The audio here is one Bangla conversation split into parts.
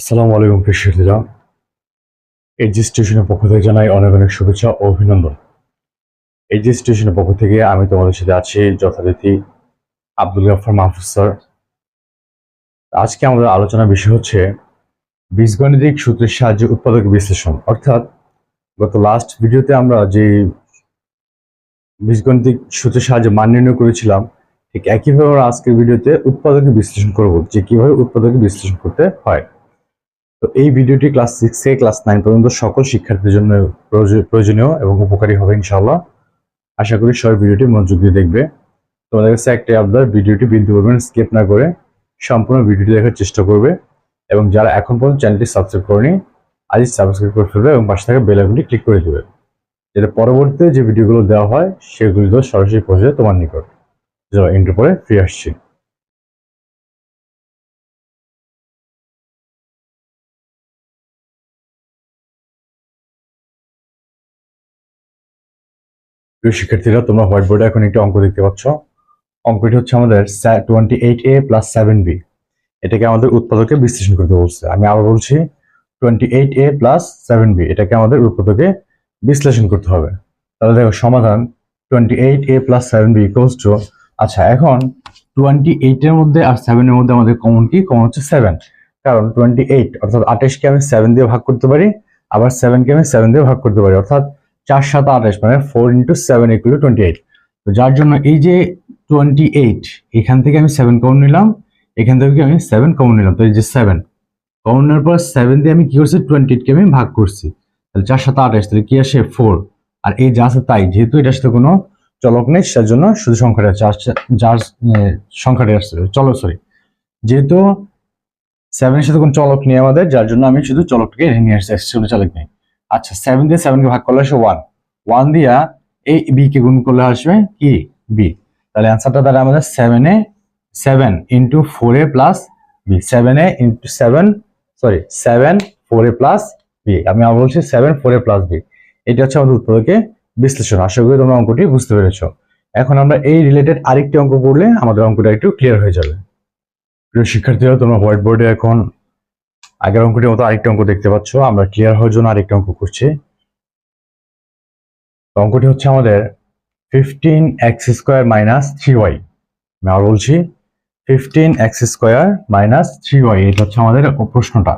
আসসালামু আলাইকুম শিক্ষার্থীরা। এইচজি স্টেশনের পক্ষ থেকে জানাই অনেক অনেক শুভেচ্ছা ও অভিনন্দন। এইচজি স্টেশনের পক্ষ থেকে আমি তোমাদের সাথে আছি যথারীতি আব্দুল গাফার মাহফুজ স্যার। আজকে আমাদের আলোচনার বিষয় হচ্ছে বীজগণিতিক সূত্রের সাহায্যে উৎপাদক বিশ্লেষণ। অর্থাৎ গত লাস্ট ভিডিওতে আমরা যে বীজগণিতিক সূত্রের সাহায্যে মান নির্ণয় করেছিলাম, ঠিক একইভাবে আমরা আজকের ভিডিওতে উৎপাদকের বিশ্লেষণ করব যে কীভাবে উৎপাদকের বিশ্লেষণ করতে হয়। তো এই ভিডিওটি ক্লাস সিক্স থেকে ক্লাস নাইন পর্যন্ত সকল শিক্ষার্থীর জন্য প্রয়োজ- প্রয়োজনীয় এবং উপকারী হবে ইনশাআল্লাহ। আশা করি সবাই ভিডিওটি মনোযোগ দিয়ে দেখবে। তোমাদের কাছে একটাই আবদার ভিডিওটি বিন্দু করবেন স্কিপ না করে সম্পূর্ণ ভিডিওটি দেখার চেষ্টা করবে এবং যারা এখন পর্যন্ত চ্যানেলটি সাবস্ক্রাইব করেনি, আজই সাবস্ক্রাইব করে ফেলবে এবং পাশে থাকা বেল আইকনটি ক্লিক করে দেবে। যাতে পরবর্তীতে যে ভিডিওগুলো দেওয়া হয়, সেগুলি সরাসরি পৌঁছে তোমার নিকট। চলো ইন্টার পরে ফিরে আসছি। প্রিয় শিক্ষার্থীরা, তোমরা হোয়াইট বোর্ডে এখন একটি অঙ্ক দেখতে পাচ্ছ। অঙ্কটি হচ্ছে আমাদের twenty eight A plus seven B এটাকে আমাদের উৎপাদকে বিশ্লেষণ করতে বলছে। আমি আবার বলছি twenty eight A plus seven B এটাকে আমাদের উৎপাদকে বিশ্লেষণ করতে হবে। তাহলে দেখো, সমাধান twenty eight A plus seven B equals to আচ্ছা এখন টোয়েন্টি এইটের মধ্যে আর সেভেনের মধ্যে আমাদের কমন কি? কমন হচ্ছে সেভেন কারণ টোয়েন্টি এইট অর্থাৎ আঠাশকে আমি সেভেন দিয়ে ভাগ করতে পারি, আবার সেভেনকে আমি সেভেন দিয়ে ভাগ করতে পারি। অর্থাৎ চার সাত আঠাশ মানে four into seven equal twenty eight তো যার জন্য এই যে টোয়েন্টি এইট এখান থেকে আমি সেভেন কমন নিলাম, এখান থেকে আমি সেভেন কমন নিলাম। তো এই যে সেভেন কমন নেওয়ার পর সেভেন দিয়ে আমি কি করছি? টোয়েন্টি এইটকে আমি ভাগ করছি। তাহলে চার সাত আঠাশ তাহলে কি আসে? ফোর আর এই যা আছে তাই, যেহেতু এটার সাথে কোনো চলক নেই, সেটার জন্য শুধু সংখ্যাটা আর যার সংখ্যাটা আসছে চলো সরি যেহেতু সেভেনের সাথে কোনো চলক নেই আমাদের, যার জন্য আমি শুধু চলকটাকে নিয়ে আসছি চলক নেই। আচ্ছা সেভেন দিয়ে সেভেনকে ভাগ করলে আসে ওয়ান ওয়ান দিয়া এই বি কে গুণ করলে আসবে কি? বি তাহলে অ্যান্সারটা তাহলে আমাদের সেভেনে seven into four A plus B seven A into seven sorry seven four A plus B আমি আবার বলছি seven four A plus B এটা হচ্ছে আমাদের উৎপাদকে বিশ্লেষণ। আশা করি তোমরা অঙ্কটি বুঝতে পেরেছ। এখন আমরা এই রিলেটেড আরেকটি অঙ্ক করলে আমাদের অঙ্কটা একটু ক্লিয়ার হয়ে যাবে। প্রিয় শিক্ষার্থীরা, তোমরা হোয়াইট বোর্ডে এখন আগের অঙ্কটির মতো আরেকটা অঙ্ক দেখতে পাচ্ছ। আমরা ক্লিয়ার হওয়ার জন্য আরেকটা অঙ্ক করছি। অঙ্কটি হচ্ছে আমাদের fifteen X square minus three Y আমি আবার বলছি fifteen X square minus three Y এটা হচ্ছে আমাদের প্রশ্নটা।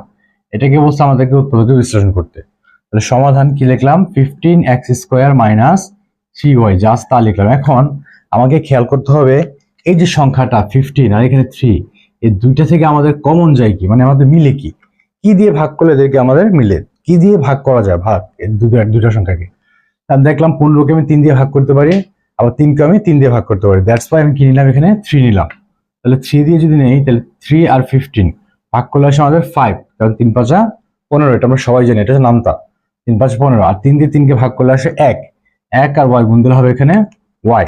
এটাকে বলছে আমাদেরকে উৎপাদকে বিশ্লেষণ করতে। তাহলে সমাধান কি লিখলাম? Fifteen X square minus three Y just তা লিখলাম। এখন আমাকে খেয়াল করতে হবে, এই যে সংখ্যাটা ফিফটিন আর এখানে থ্রি এই দুইটা থেকে আমাদের কমন যায় কি? মানে আমাদের মিলে কি? কি দিয়ে ভাগ করলে এদেরকে আমাদের মিলে? কি দিয়ে ভাগ করা যায়? ভাগ দুটো সংখ্যাকে। আমি দেখলাম পনেরোকে আমি তিন দিয়ে ভাগ করতে পারি, আবার তিনকে আমি তিন দিয়ে ভাগ করতে পারি। দ্যাটস ওয়াই আমি কি নিলাম এখানে? থ্রি নিলাম। তাহলে থ্রি দিয়ে যদি নেই, তাহলে থ্রি আর ফিফটিন ভাগ করলে আসে আমাদের ফাইভ কারণ তিন পাঁচা পনেরো, এটা আমরা সবাই জানি, এটা হচ্ছে নামতা। তিন পাঁচ পনেরো, আর তিন দিয়ে তিনকে ভাগ করলে আসে এক। এক আর ওয়াই গুণ দিলে হবে এখানে ওয়াই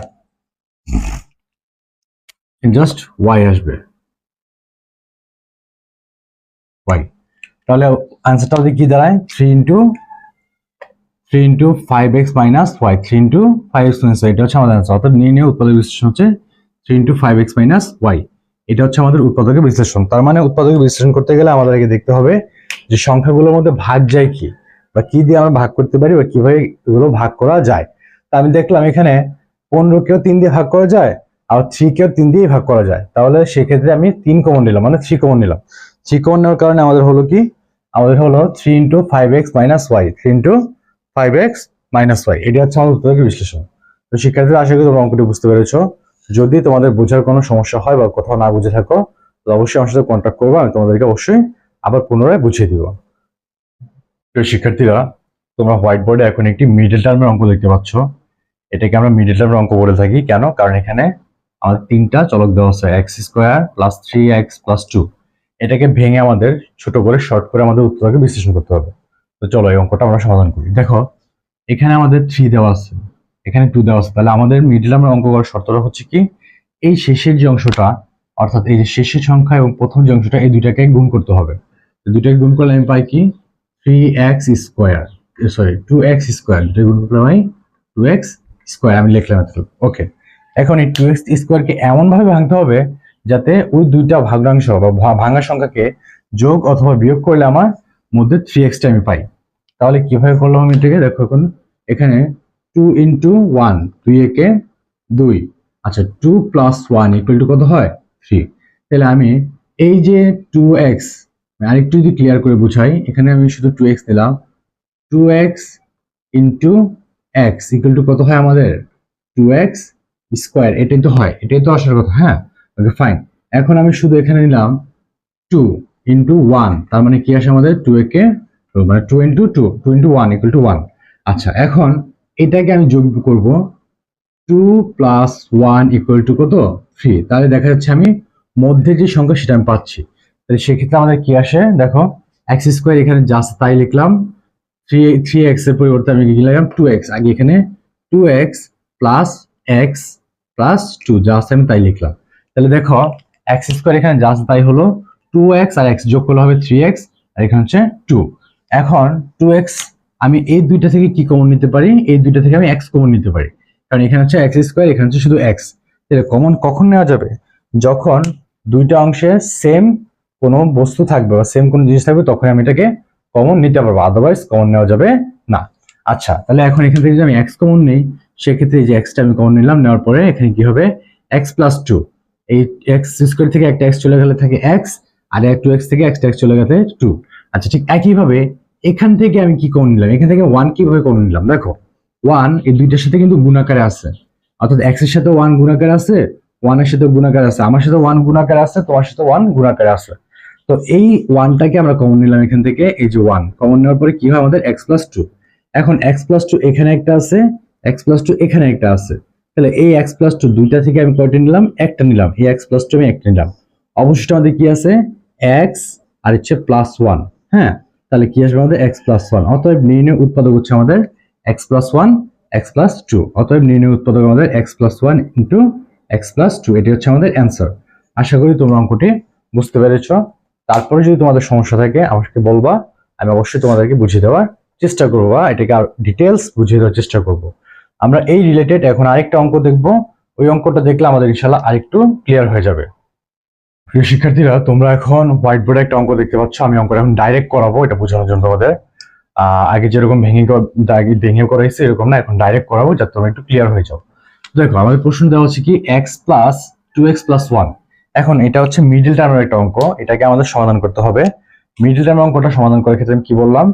জাস্ট ওয়াই আসবে। ওয়াই তাহলে আনসারটা আমাদের কি দাঁড়ায়। Three into three into five X minus Y three into five X minus এটা হচ্ছে আমাদের আনসার অর্থাৎ নিয়ে নিয়ে উৎপাদক বিশ্লেষণ হচ্ছে three into five X minus Y এটা হচ্ছে আমাদের উৎপাদকের বিশ্লেষণ। তার মানে উৎপাদকের বিশ্লেষণ করতে গেলে আমাদেরকে দেখতে হবে যে সংখ্যাগুলোর মধ্যে ভাগ যায় কি, বা কি দিয়ে আমরা ভাগ করতে পারি, বা কীভাবে এগুলো ভাগ করা যায়। তা আমি দেখলাম এখানে পনেরো কেও তিন দিয়ে ভাগ করা যায়, আর থ্রি কেও তিন দিয়ে ভাগ করা যায়। তাহলে সেক্ষেত্রে আমি তিন কমন নিলাম মানে থ্রি কমন নিলাম। কমন নেওয়ার কারণে আমাদের হলো কি? আমাদের হলো three into five X minus Y three into five X minus Y এটি হচ্ছে আমাদের উত্তরের বিশ্লেষণ। তো শিক্ষার্থীরা, আশা করি তোমরা অঙ্কটি বুঝতে পেরেছ। যদি তোমাদের বোঝার কোনো সমস্যা হয় বা কোথাও না বুঝে থাকো তো অবশ্যই আমার সাথে কন্ট্যাক্ট করব, আমি তোমাদেরকে অবশ্যই আবার পুনরায় বুঝিয়ে দিব। প্রিয় শিক্ষার্থীরা, তোমরা হোয়াইট বোর্ডে এখন একটি মিডল টার্মের অঙ্ক দেখতে পাচ্ছ। এটাকে আমরা মিডল টার্মের অঙ্ক বলে থাকি। কেন? কারণ এখানে আমাদের তিনটা চলক দেওয়া আছে X square plus three X plus two এটাকে ভেঙে আমাদের, ছোট করে শর্ট করে আমাদের উত্তরকে বিশ্লেষণ করতে হবে। তো চলো এই অঙ্কটা আমরা সমাধান করি। দেখো, এখানে আমাদের থ্রি দেওয়া আছে। এখানে টু দেওয়া আছে। তাহলে আমাদের মিডল টার্মের অঙ্ক করার শর্তটা হচ্ছে কি, এই শেষের যে অংশটা, অর্থাৎ এই যে শেষের সংখ্যা এবং প্রথম যে অংশটা, এই দুইটাকে গুণ করতে হবে। দুইটাকে গুণ করলে আমি পাই কি three X square sorry two X square দুটো গুণ করলে আমি টু এক্স স্কোয়ার আমি লিখলাম ওকে এখন এই টু এক্স স্কোয়ারকে এমনভাবে ভাঙতে হবে যাতে ওই দুইটা ভাগ্রাংশ বা ভাঙা সংখ্যাকে যোগ অথবা বিয়োগ করলে আমার মধ্যে থ্রি এক্সটা আমি পাই। তাহলে কীভাবে করলাম আমি এটাকে? দেখো এখন এখানে টু ইন্টু ওয়ান দুই একে দুই। আচ্ছা two plus one equal to কত হয়? থ্রি তাহলে আমি এই যে টু এক্স আরেকটু যদি ক্লিয়ার করে বুঝাই, এখানে আমি শুধু টু এক্স দিলাম two X into X equal to কত হয় আমাদের? টু এক্স স্কোয়ার এটাই তো হয়, এটাই তো আসার কথা হ্যাঁ? ওকে ফাইন এখন আমি শুধু এখানে নিলাম টু ইন্টু ওয়ান তার মানে কি আসে আমাদের? টু একে মানে two into two two into one equal to one আচ্ছা এখন এটাকে আমি যোগ করব two plus one equal to কত? থ্রি তাহলে দেখা যাচ্ছে আমি মধ্যে যে সংখ্যা সেটা আমি পাচ্ছি। তাহলে সেক্ষেত্রে আমাদের কি আসে? দেখো এক্স স্কোয়ার এখানে জাস্ট তাই লিখলাম। থ্রি থ্রি এক্সের পরিবর্তে আমি কি লিখলাম? টু এক্স আগে এখানে two X plus X plus two just আমি তাই লিখলাম। তাহলে দেখো এক্স স্কোয়ার এখানে জাস্ট তাই হলো টু এক্স আর এক্স যোগ করলে হবে থ্রি এক্স আর এখানে হচ্ছে টু এখন টু এক্স আমি এই দুইটা থেকে কি কমন নিতে পারি? এই দুইটা থেকে আমি এক্স কমন নিতে পারি। কারণ এখানে হচ্ছে এক্স স্কোয়ার এখানে হচ্ছে শুধু এক্স তাহলে কমন কখন নেওয়া যাবে? যখন দুইটা অংশে সেম কোনো বস্তু থাকবে বা সেম কোনো জিনিস থাকবে, তখন আমি এটাকে কমন নিতে পারব। আদারওয়াইজ কমন নেওয়া যাবে না। আচ্ছা তাহলে এখন এখান থেকে যদি আমি এক্স কমন নিই, সেক্ষেত্রে এই যে এক্সটা আমি কমন নিলাম, নেওয়ার পরে এখানে কি হবে? এক্স প্লাস টু এই এক্স স্কোয়ার থেকে একটা এক্স চলে গেলে থাকে এক্স আর এক টু এক্স থেকে এক্সটা এক্স চলে গেলে টু আচ্ছা ঠিক একইভাবে এখান থেকে আমি কি কমন নিলাম? এখান থেকে ওয়ান কীভাবে কমন নিলাম? দেখো ওয়ান এই দুইটার সাথে কিন্তু গুণাকারে আছে। অর্থাৎ এক্সের সাথে ওয়ান গুণাকার আছে ওয়ানের সাথে গুণাকার আছে। আমার সাথে ওয়ান গুণাকার আছে, তোমার সাথে ওয়ান গুণাকার আছে। তো এই ওয়ানটাকে আমরা কমন নিলাম এখান থেকে, এই যে ওয়ান কমন নেওয়ার পরে কি হয় আমাদের? এক্স প্লাস টু এখন এক্স প্লাস টু এখানে একটা আছে এক্স প্লাস টু এখানে একটা আছে। তাহলে এই এক্স প্লাস টু দুইটা থেকে আমি কয়টা নিলাম? একটা নিলাম। এই এক্স প্লাস টু আমি একটা নিলাম। অবশিষ্ট আমাদের কি আছে? এক্স আর হচ্ছে প্লাস ওয়ান হ্যাঁ? তাহলে কি আসবে আমাদের? এক্স প্লাস ওয়ান অতএব নির্ণয় উৎপাদক হচ্ছে আমাদের X plus one X plus two অতএব নির্ণয় উৎপাদক আমাদের X plus one into X plus two এটি হচ্ছে আমাদের অ্যান্সার আশা করি তোমরা অঙ্কটি বুঝতে পেরেছ। তারপরে যদি তোমাদের সমস্যা থাকে, আমাকে বলবা। আমি অবশ্যই তোমাদেরকে বুঝিয়ে দেওয়ার চেষ্টা করব বা এটাকে আর ডিটেলস বুঝিয়ে দেওয়ার চেষ্টা করব। আমরা এই রিলেটেড এখন আরেকটা অঙ্ক দেখব। ওই অঙ্কটা দেখলে আমাদের ইনশাল্লাহ আরেকটু ক্লিয়ার হয়ে যাবে। প্রিয় শিক্ষার্থীরা, তোমরা এখন হোয়াইট বোর্ডে একটা অঙ্ক দেখতে পাচ্ছ। আমি অঙ্কটা এখন ডাইরেক্ট করাবো, এটা বোঝানোর জন্য তোমাদের। আগে যেরকম ভেঙে ভেঙে করাইছে, এরকম না, এখন ডাইরেক্ট করাবো, যাতে তোমরা একটু ক্লিয়ার হয়ে যাও। দেখো, আমাদের প্রশ্ন দেওয়া হচ্ছে কি X plus two X plus one এখন এটা হচ্ছে মিডিল টার্মের একটা অঙ্ক, এটাকে আমাদের সমাধান করতে হবে। মিডিল টার্মের অঙ্কটা সমাধান করার ক্ষেত্রে আমি কি বললাম,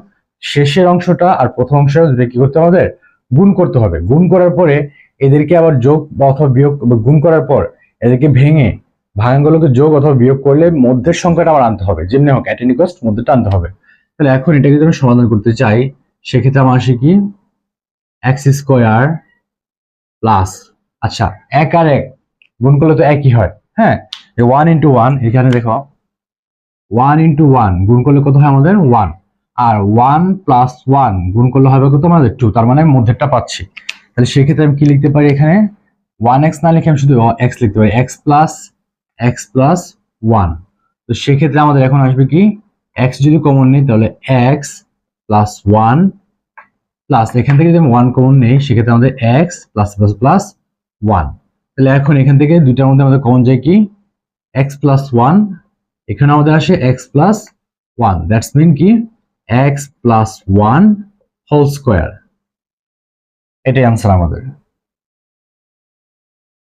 শেষের অংশটা আর প্রথম অংশটা দুটো কি করতে আমাদের গুণ করতে হবে। গুণ করার পরে এদেরকে আবার যোগ অথবা বিয়োগ, গুণ করার পর এদেরকে ভেঙে ভাঙাগুলোকে যোগ অথবা বিয়োগ করলে মধ্যের সংখ্যাটা আমার আনতে হবে। যেমনি হোক অ্যাটেনিকস্ট মধ্যেটা আনতে হবে। তাহলে এখন এটাকে যদি আমি সমাধান করতে চাই, সেক্ষেত্রে আমার আসে কি? এক্স স্কোয়ার প্লাস আচ্ছা এক আর এক গুণ করলে তো একই হয়। হ্যাঁ ওয়ান ইন্টু ওয়ান এখানে দেখো ওয়ান ইন্টু ওয়ান গুণ করলে কত হয় আমাদের? ওয়ান আর ওয়ান প্লাস ওয়ান গুণ করলে হবে কত? আমাদের টু তার মানে আমি মধ্যেরটা পাচ্ছি। তাহলে সেক্ষেত্রে আমি কি লিখতে পারি এখানে? ওয়ান এক্স না লিখে আমি শুধু এক্স লিখতে পারি। X plus X plus one তো সেক্ষেত্রে আমাদের এখন আসবে কি? এক্স যদি কমন নিই, তাহলে এক্স প্লাস ওয়ান প্লাস এখান থেকে যদি আমি ওয়ান কমন নেই, সেক্ষেত্রে আমাদের X plus plus plus one তাহলে এখন এখান থেকে দুইটার মধ্যে আমাদের কমন যায় কি? এক্স প্লাস ওয়ান এখানে আমাদের আসে X plus one that's mean কি? X plus one whole square এটাই আনসার আমাদের।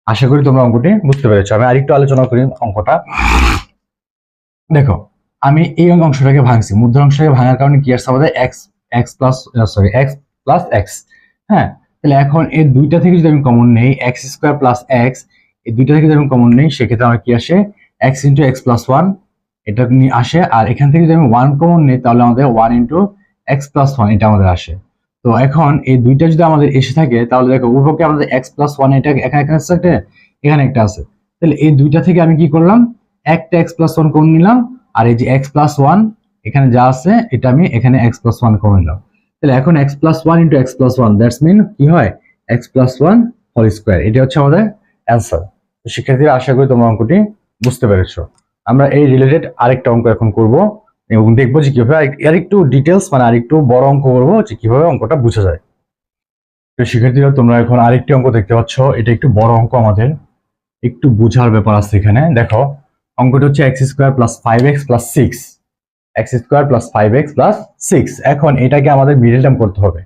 আশা করি তোমরা অঙ্কটি বুঝতে পেরেছ। আমি আরেকটু আলোচনা করি অঙ্কটা। দেখো, আমি এই অংশটাকে ভাঙছি। মধ্য অংশটাকে ভাঙার কারণে কি আসছে আমাদের? X X plus sorry X plus X হ্যাঁ? তাহলে এখন এই দুইটা থেকে যদি আমি কমন নেই এক্স স্কোয়ার প্লাস এক্স এই দুইটা থেকে যদি আমি কমন নেই, সেক্ষেত্রে আমার কি আসে? X into X plus one এটা আসে। আর এখান থেকে যদি আমি ওয়ান কমন নেই, তাহলে আমাদের one into X plus one এটা আমাদের আসে। তো এখন এই দুইটা যদি আমাদের এসে থাকে, তাহলে দেখো উভয়কে আমাদের এক্স প্লাস ওয়ান এটা এখানে এখানে আছে এখানে একটা আছে। তাহলে এই দুইটা থেকে আমি কি করলাম? একটা এক্স প্লাস ওয়ান কমন নিলাম, আর এই যে এক্স প্লাস ওয়ান এখানে যা আছে, এটা আমি এখানে এক্স প্লাস ওয়ান কমন নিলাম। তাহলে এখন X plus one into X plus one that's mean কি হয়? X plus one whole square এটা হচ্ছে আমাদের অ্যান্সার তো শিক্ষার্থীরা, আশা করি তোমরা অঙ্কটি বুঝতে পেরেছ। আমরা এই রিলেটেড আরেকটা অঙ্ক এখন করব এবং দেখব যে কীভাবে আরেক- আরেকটু ডিটেলস মানে আরেকটু বড় অঙ্ক করব যে কীভাবে অঙ্কটা বোঝা যায়। তো শিক্ষার্থীরা, তোমরা এখন আরেকটি অঙ্ক দেখতে পাচ্ছ। এটা একটু বড় অঙ্ক আমাদের। একটু বোঝার ব্যাপার আছে এখানে। দেখো, অঙ্কটা হচ্ছে X square plus five X plus six X square plus five X plus six এখন এটাকে আমাদের মিডল টার্ম করতে হবে।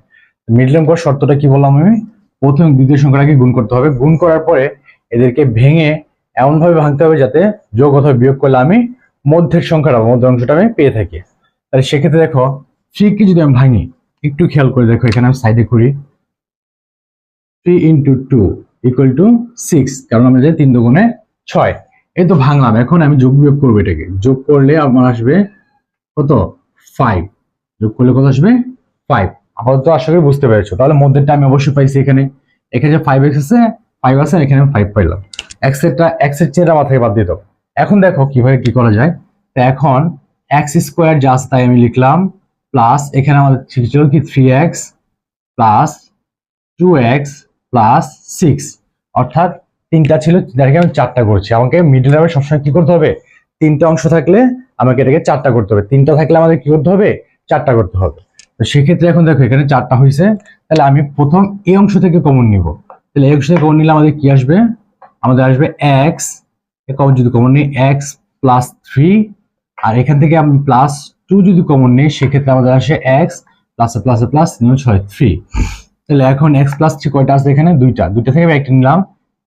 মিডল টার্ম করার শর্তটা কি বললাম আমি? প্রথম দ্বিতীয় সংখ্যাটাকে গুণ করতে হবে। গুণ করার পরে এদেরকে ভেঙে এমনভাবে ভাঙতে হবে যাতে যোগ অথবা বিয়োগ করলে আমি মধ্যের সংখ্যাটা মধ্যের অংশটা আমি পেয়ে থাকি। তাহলে সেক্ষেত্রে দেখো থ্রিকে যদি আমি ভাঙি, একটু খেয়াল করে দেখো, এখানে আমি সাইডে করি three into two equal to six কারণ আমরা জানি তিন দুগুণে ছয়। এই তো ভাঙলাম, এখন আমি যোগ বিয়োগ করব এটাকে। যোগ করলে আমার আসবে কত? ফাইভ যোগ করলে কত আসবে? ফাইভ আপাতত আশা করি বুঝতে পেরেছ। তাহলে মধ্যেরটা আমি অবশ্যই পাইছি এখানে। এখানে যে ফাইভ এক্স আছে ফাইভ আছে, এখানে আমি ফাইভ পাইলাম। এক্স এরটা এক্স মাথায় বাদ দিয়ে দাও। এখন দেখো কীভাবে কি করা যায়। তো এখন এক্স স্কোয়ার জাস্ট তাই আমি লিখলাম প্লাস এখানে আমাদের ছিল কি? Three X plus two X plus six অর্থাৎ তিনটা ছিল যাকে আমি চারটা করছি। আমাকে মিডল টার্মে সবসময় কি করতে হবে? তিনটা অংশ থাকলে আমাকে এটাকে চারটা করতে হবে। তিনটা থাকলে আমাদের কি করতে হবে? চারটা করতে হবে। তো সেক্ষেত্রে এখন দেখো এখানে চারটা হয়েছে তাহলে আমি প্রথম এই অংশ থেকে কমন নিব। তাহলে এই অংশ থেকে কমন নিলে আমাদের কি আসবে? আমাদের আসবে এক্স কমন যদি কমন নেই এক্স প্লাস থ্রি আর এখান থেকে আমি প্লাস টু যদি কমন নেই, সেক্ষেত্রে আমাদের আসে এক্স প্লাস প্লাস প্লাস নিউ ছয় থ্রি তাহলে এখন এক্স প্লাস থ্রি কয়টা আছে এখানে? দুইটা। দুইটা থেকে আমি একটা নিলাম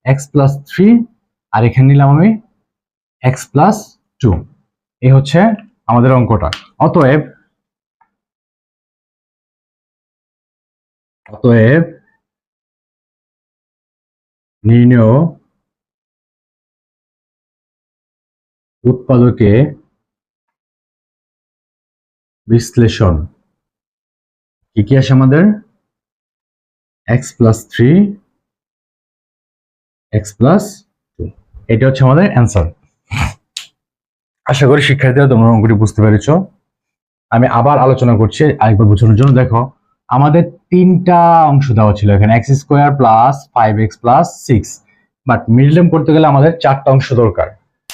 এক্স প্লাস থ্রি আর এখানে নিলাম আমি এক্স প্লাস টু এই হচ্ছে আমাদের অঙ্কটা। অতএব অতএব নির্ণয় উৎপাদকে বিশ্লেষণ। কি কি আসে আমাদের? X plus three x plus এটা হচ্ছে আমাদের অ্যান্সার আশা করি শিক্ষার্থীরা তোমরা অঙ্কটি বুঝতে পেরেছ। আমি আবার আলোচনা করছি আরেকবার বোঝানোর জন্য। দেখো, আমাদের তিনটা অংশ দেওয়া ছিল এখানে x square plus five x plus six but middle করতে গেলে আমাদের চারটা অংশ দরকার।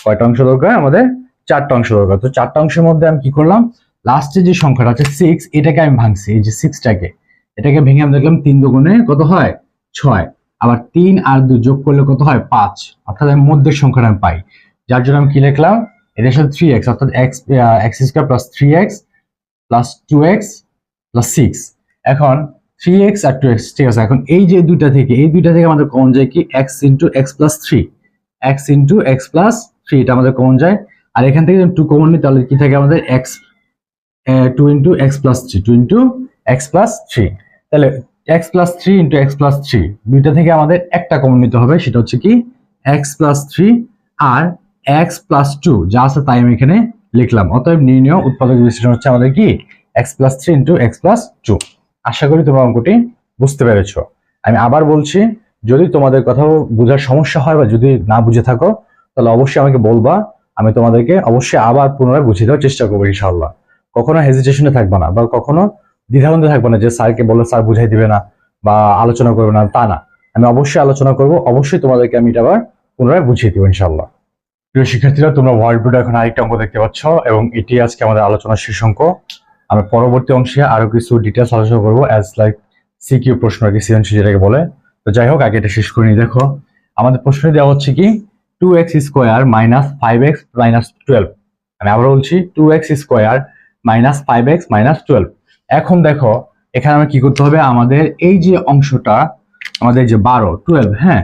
কয়টা অংশ দরকার? আমাদের চারটা অংশ দরকার। তো চারটা অংশের মধ্যে আমি কি করলাম? লাস্টে যে সংখ্যাটা আছে সিক্স এটাকে আমি ভাঙছি। এই যে সিক্সটাকে এটাকে ভেঙে আমি দেখলাম তিন দুগুণে কত হয়? ছয়। আবার তিন আর দুই যোগ করলে কত হয়? পাঁচ। অর্থাৎ আমি মধ্যের সংখ্যাটা আমি পাই। যার জন্য আমি কি লিখলাম? এটার সাথে থ্রি এক্স অর্থাৎ x x square plus three x plus two x plus six এখন থ্রি এক্স আর টু এক্স ঠিক আছে? এখন এই যে দুইটা থেকে, এই দুইটা থেকে আমাদের কমন যায় কি? X into x plus three x into x plus three এটা আমাদের কমন যায়। আর এখান থেকে টু কমন নিই, তাহলে কি থাকে আমাদের x two into x plus three two into x plus three তাহলে x plus three into x plus three দুইটা থেকে আমাদের একটা কমন নিতে হবে, সেটা হচ্ছে কি? এক্স প্লাস থ্রি আর এক্স প্লাস টু যা আছে তাই আমি এখানে লিখলাম। অতএব নির্ণয় উৎপাদক বিশ্লেষণ হচ্ছে আমাদের কি? X plus three into x plus two আশা করি তোমরা অঙ্কটি বুঝতে পেরেছ। আমি আবার বলছি, যদি তোমাদের কোথাও বোঝার সমস্যা হয় বা যদি না বুঝে থাকো তাহলে অবশ্যই আমাকে বলবা, আমি তোমাদেরকে অবশ্যই আবার পুনরায় বুঝিয়ে দেওয়ার চেষ্টা করব ইনশাল্লাহ কখনো হেজিটেশনে থাকবে না বা কখনো দ্বিধাদ্বন্দ্বে থাকবে না যে স্যারকে বললে স্যার বুঝাই দিবে না বা আলোচনা করবে না, তা না। আমি অবশ্যই আলোচনা করব, অবশ্যই তোমাদেরকে আমি এটা আবার পুনরায় বুঝিয়ে দিব ইনশাল্লাহ প্রিয় শিক্ষার্থীরা, তোমরা হোয়াইট বোর্ডে এখন আরেকটা অঙ্ক দেখতে পাচ্ছ এবং এটি আজকে আমাদের আলোচনার শেষ অঙ্ক। আমি পরবর্তী অংশে আরও কিছু ডিটেলস আলোচনা করব অ্যাজ লাইক সিকিউ প্রশ্ন আর কি সৃজনশীল যেটাকে বলে। তো যাই হোক, আগে এটা শেষ করে নি দেখো, আমাদের প্রশ্নে দেওয়া হচ্ছে কি? Two x square minus five x minus twelve আমি আবার বলছি two x square minus five x minus twelve এখন দেখো, এখানে আমরা কি করতে হবে? আমাদের এই যে অংশটা, আমাদের যে বারো টুয়েলভ হ্যাঁ?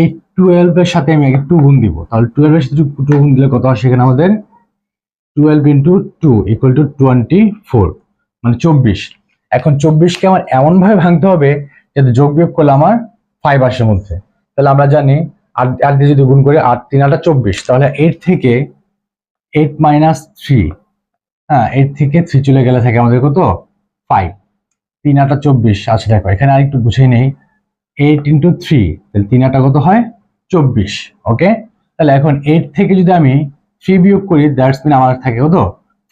এই টুয়েলভ এর সাথে আমি আগে টু গুণ দিব। তাহলে টুয়েলভ এর সাথে টু গুণ দিলে কত আসে এখানে আমাদের? Twelve into two equal to twenty four মানে চব্বিশ। এখন চব্বিশকে আমার এমনভাবে ভাঙতে হবে যাতে যোগ বিয়োগ করলে আমার ফাইভ আসের মধ্যে। তাহলে আমরা জানি আট আট দিয়ে যদি গুণ করি আট, তিন, আটটা চব্বিশ, তাহলে এইট থেকে এইট মাইনাস থ্রি হ্যাঁ এইট থেকে থ্রি চলে গেলে থাকে আমাদের কত? ফাইভ তিন আটা চব্বিশ আচ্ছা দেখো, এখানে আরেকটু বুঝেই নেই এইট ইন্টু থ্রি তাহলে তিন আটা কত হয়? চব্বিশ ওকে তাহলে এখন এইট থেকে যদি আমি থ্রি বিয়োগ করি দ্যাটস মিন আমার থাকে কত?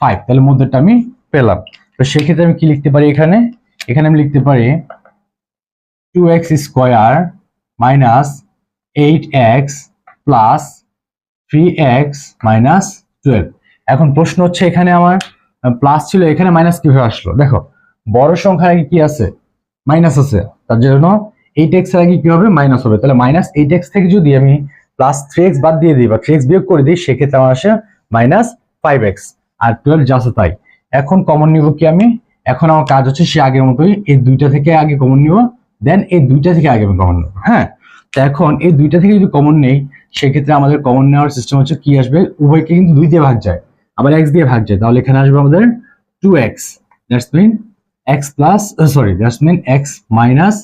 ফাইভ তাহলে মধ্যেটা আমি পেলাম। তো সেক্ষেত্রে আমি কি লিখতে পারি এখানে? এখানে আমি লিখতে পারি two x square minus eight x plus three x minus twelve. এখন প্রশ্ন হচ্ছে এখানে আমার প্লাস ছিল, এখানে মাইনাস কীভাবে আসলো? দেখো, বড় সংখ্যার আগে কি আছে? মাইনাস আছে, তার জন্য এইট এক্সের আগে কি হবে মাইনাস হবে? তাহলে মাইনাস এইট এক্স থেকে যদি আমি প্লাস থ্রি এক্স বাদ দিয়ে দিই বা থ্রি এক্স বিয়োগ করে দিই, সেক্ষেত্রে আমার আসে মাইনাস ফাইভ এক্স। আর টুয়েলভ যা তাই। এখন কমন নিব কি আমি? এখন আমার কাজ হচ্ছে সে আগের মতোই এই দুইটা থেকে আগে কমন নিব দেন এই দুইটা থেকে আগে আমি কমন নেব হ্যাঁ? এখন এই দুইটা থেকে যদি কমন নেই, সেক্ষেত্রে আমাদের কমন নেওয়ার সিস্টেম হচ্ছে কি আসবে? উভয়কে কিন্তু দুই দিয়ে ভাগ যায়। আবার এক্স দিয়ে ভাগ যায়। তাহলে এখানে আসবে আমাদের two x that's mean x plus sorry that's mean x minus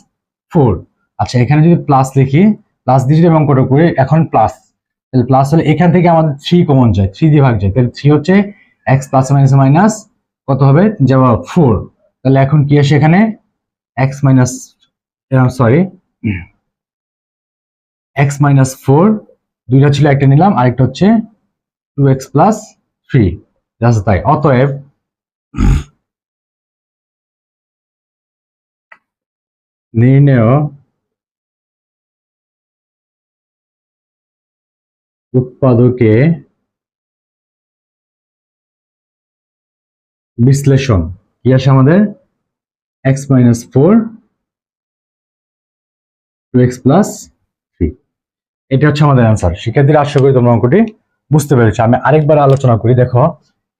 four আচ্ছা এখানে যদি প্লাস লিখি প্লাস দিয়ে যদি অঙ্কটা করি, এখন প্লাস তাহলে প্লাস হলে এখান থেকে আমাদের থ্রি কমন যায় থ্রি দিয়ে ভাগ যায়। তাহলে থ্রি হচ্ছে এক্স প্লাস মাইনাস মাইনাস কত হবে? যেমন ফোর তাহলে এখন কি আসে এখানে? X minus sorry x minus four দুইটা ছিল, একটা নিলাম, আরেকটা হচ্ছে two x plus three just তাই অতএব নির্ণয় উৎপাদকে বিশ্লেষণ। কি আসে আমাদের? X minus four two x plus এটা হচ্ছে আমাদের অ্যান্সার শিক্ষার্থীরা আশা করি তোমরা অঙ্কটি বুঝতে পেরেছ। আমি আরেকবার আলোচনা করি, দেখো।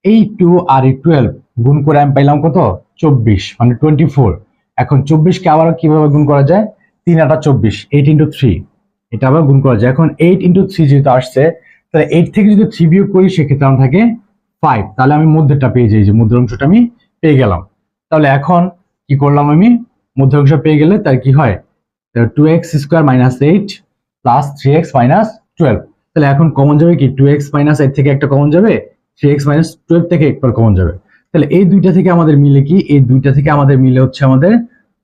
এই টু আর এই টুয়েলভ গুণ করে আমি পাইলাম কত? চব্বিশ মানে টোয়েন্টি ফোর এখন চব্বিশকে আবার কীভাবে গুণ করা যায়? তিন আটা চব্বিশ এইট ইন্টু থ্রি এটা আবার গুণ করা যায়। এখন এইট ইন্টু থ্রি যেহেতু আসছে, তাহলে এইট থেকে যদি থ্রি বিয়োগ করি, সেক্ষেত্রে আমার থাকে ফাইভ তাহলে আমি মধ্যেরটা পেয়ে যাই যে মধ্যের অংশটা আমি পেয়ে গেলাম। তাহলে এখন কি করলাম আমি? মধ্যের অংশ পেয়ে গেলে তার কি হয়? Two x square minus eight plus three x minus twelve তাহলে এখন কমন যাবে কি টু এক্স মাইনাস এইট থেকে একটা কমন যাবে থ্রি এক্স মাইনাস টুয়েলভ থেকে একবার কমন যাবে তাহলে এই দুইটা থেকে আমাদের মিলে কি এই দুইটা থেকে আমাদের মিলে হচ্ছে আমাদের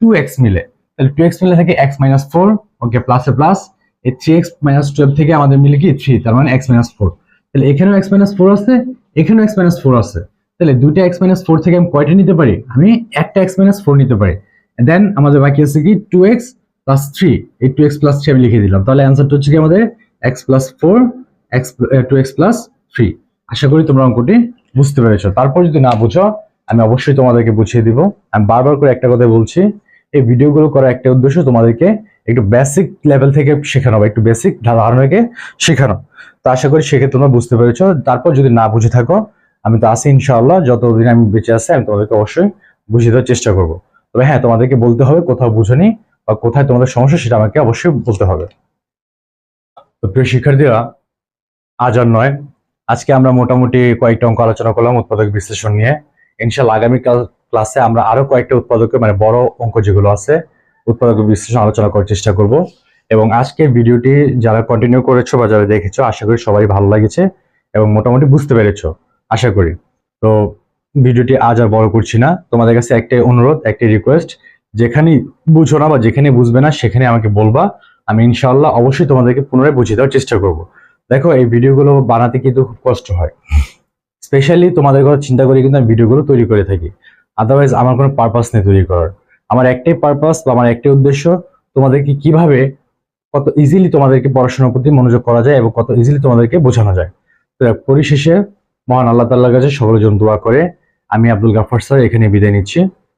টু এক্স মিলে তাহলে টু এক্স মিলে থেকে এক্স মাইনাস ফোর ওকে প্লাসে প্লাস এই থ্রি এক্স মাইনাস টুয়েলভ থেকে আমাদের মিলে কি থ্রি তার মানে এক্স মাইনাস ফোর তাহলে এখানেও এক্স মাইনাস ফোর আছে এখানেও এক্স মাইনাস ফোর আছে তাহলে দুইটা এক্স মাইনাস ফোর থেকে আমি কয়টা নিতে পারি আমি একটা এক্স মাইনাস ফোর নিতে পারি দেন আমাদের বাকি আছে কি টু এক্স প্লাস থ্রি এই টু এক্স প্লাস থ্রি আমি লিখে দিলাম। তাহলে অ্যান্সারটা হচ্ছে কি আমাদের? X plus four x two x plus three আশা করি তোমরা অঙ্কটি বুঝতে পেরেছ। তারপর যদি না বুঝো, আমি অবশ্যই তোমাদেরকে বুঝিয়ে দিব। আমি বারবার করে একটা কথা বলছি, এই ভিডিওগুলো করার একটা উদ্দেশ্য তোমাদেরকে একটু বেসিক লেভেল থেকে শেখানো বা একটু বেসিক ধারণাকে শেখানো। তো আশা করি সেক্ষেত্রে তোমরা বুঝতে পেরেছ। তারপর যদি না বুঝে থাকো, আমি তো আসি ইনশাআল্লাহ, যতদিন আমি বেঁচে আছি, আমি তোমাদেরকে অবশ্যই বুঝিয়ে দেওয়ার চেষ্টা করব। তবে হ্যাঁ তোমাদেরকে বলতে হবে, কোথাও বুঝনি। বা কোথায় তোমাদের সমস্যা সেটা আমাকে অবশ্যই বলতে হবে। তো প্রিয় শিক্ষার্থীরা, আজ আর নয়। আজকে আমরা মোটামুটি কয়েকটা অঙ্ক আলোচনা করলাম উৎপাদক বিশ্লেষণ নিয়ে। ইনশাল্লাহ আগামী ক্লাসে আমরা আরও কয়েকটা উৎপাদকের মানে বড় অঙ্ক যেগুলো আছে, উৎপাদক বিশ্লেষণ আলোচনা করার চেষ্টা করব। এবং আজকের ভিডিওটি যারা কন্টিনিউ করেছ বা যারা দেখেছ, আশা করি সবাই ভালো লাগেছে এবং মোটামুটি বুঝতে পেরেছ, আশা করি। তো ভিডিওটি আজ আর বড় করছি না। তোমাদের কাছে একটাই অনুরোধ, একটাই রিকোয়েস্ট যেখানে বুঝো না বা যেখানে বুঝবে না, সেখানে আমাকে বলবা। আমি ইনশাল্লাহ অবশ্যই তোমাদেরকে পুনরায় বুঝিয়ে দেওয়ার চেষ্টা করব। দেখো, এই ভিডিওগুলো বানাতে কিন্তু খুব কষ্ট হয়। স্পেশালি তোমাদের কথা চিন্তা করে কিন্তু আমি ভিডিওগুলো তৈরি করে থাকি। আদারওয়াইজ আমার কোনো পারপাস নেই তৈরি করার। আমার একটাই পারপাস বা আমার একটাই উদ্দেশ্য তোমাদেরকে কীভাবে কত ইজিলি তোমাদেরকে পড়াশোনার প্রতি মনোযোগ করা যায় এবং কত ইজিলি তোমাদেরকে বোঝানো যায়। তো পরিশেষে মহান আল্লাহ তাল্লার কাছে সকলের জন্য দোয়া করে। আমি আব্দুল গাফার স্যার এখানে বিদায় নিচ্ছি।